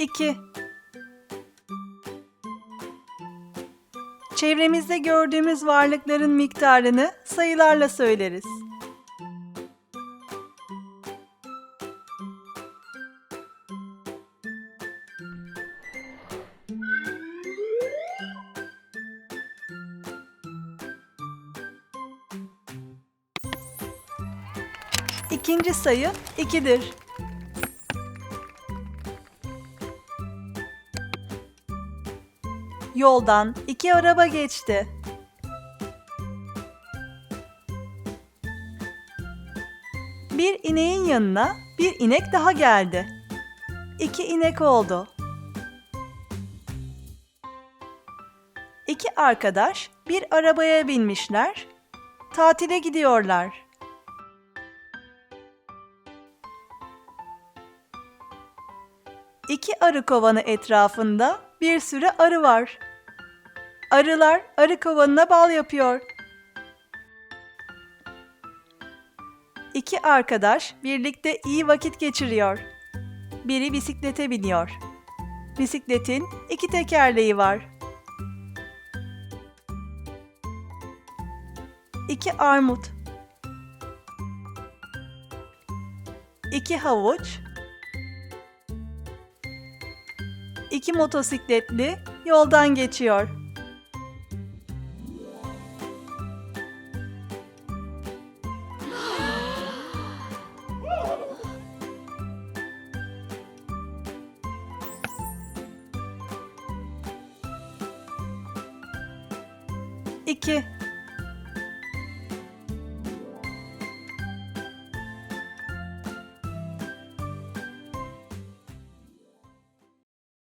2 Çevremizde gördüğümüz varlıkların miktarını sayılarla söyleriz. İkinci sayı 2'dir. Yoldan iki araba geçti. Bir ineğin yanına bir inek daha geldi. İki inek oldu. İki arkadaş bir arabaya binmişler. Tatile gidiyorlar. İki arı kovanı etrafında bir sürü arı var. Arılar arı kovanına bal yapıyor. İki arkadaş birlikte iyi vakit geçiriyor. Biri bisiklete biniyor. Bisikletin iki tekerleği var. İki armut. İki havuç. İki motosikletli yoldan geçiyor. İki.